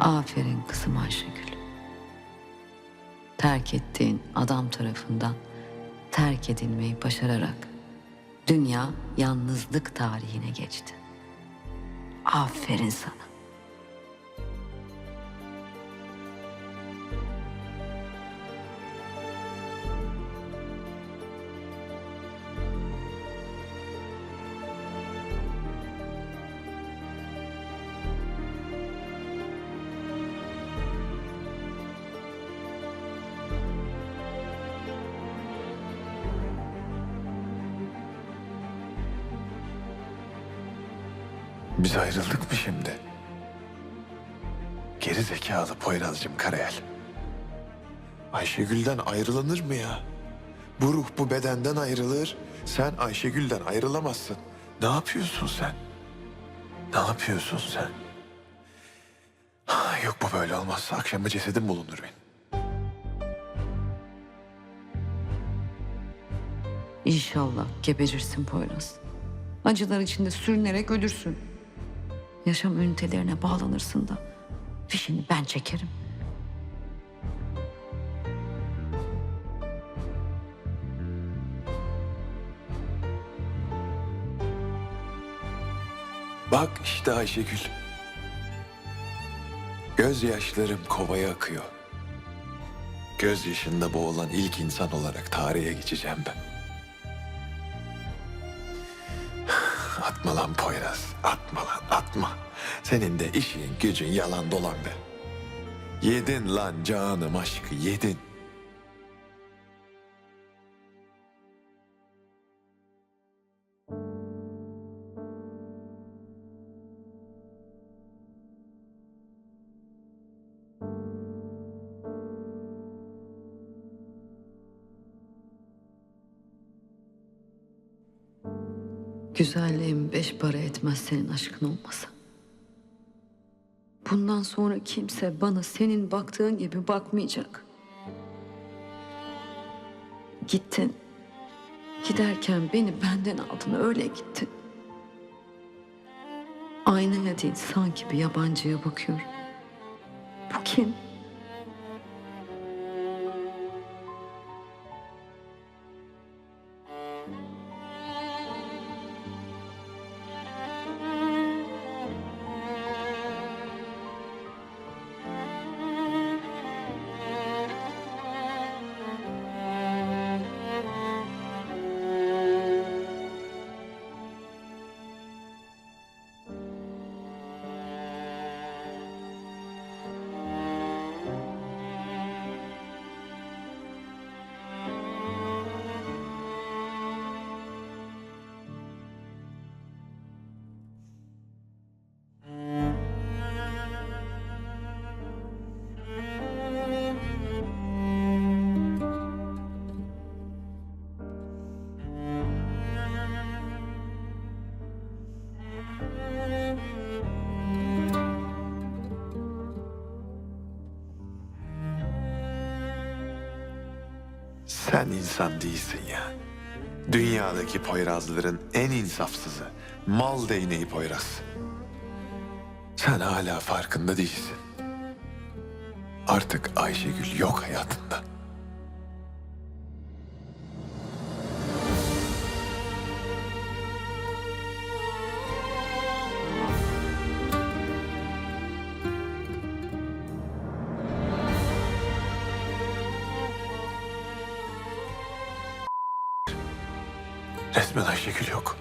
Aferin kızım Ayşegül. Terk ettiğin adam tarafından terk edilmeyi başararak dünya yalnızlık tarihine geçti. Aferin sana. Biz ayrıldık mı şimdi? Geri zekalı Poyraz'cığım Karayel. Ayşegül'den ayrılanır mı ya? Bu ruh bu bedenden ayrılır. Sen Ayşegül'den ayrılamazsın. Ne yapıyorsun sen? Ne yapıyorsun sen? Ha, Yok bu böyle olmaz. Akşama cesedim bulunur benim. İnşallah geberirsin Poyraz. Acılar içinde sürünerek ölürsün. Yaşam ünitelerine bağlanırsın da fişini ben çekerim. Bak işte Ayşegül. Gözyaşlarım kovaya akıyor. Gözyaşında boğulan ilk insan olarak tarihe geçeceğim ben. Atma lan Poyraz, atma lan, atma. Senin de işin gücün yalan dolan be. Yedin lan canım aşkı, yedin. Güzelliğim beş para etmez senin aşkın olmasa. Bundan sonra kimse bana senin baktığın gibi bakmayacak. Gittin. Giderken beni benden aldın öyle gittin. Aynaya değil sanki bir yabancıya bakıyorum. Bu kim? Sen insan değilsin ya. Dünyadaki Poyrazların en insafsızı. Mal değneği Poyraz. Sen hala farkında değilsin. Artık Ayşegül yok hayatında. Resmen Ayşegül yok.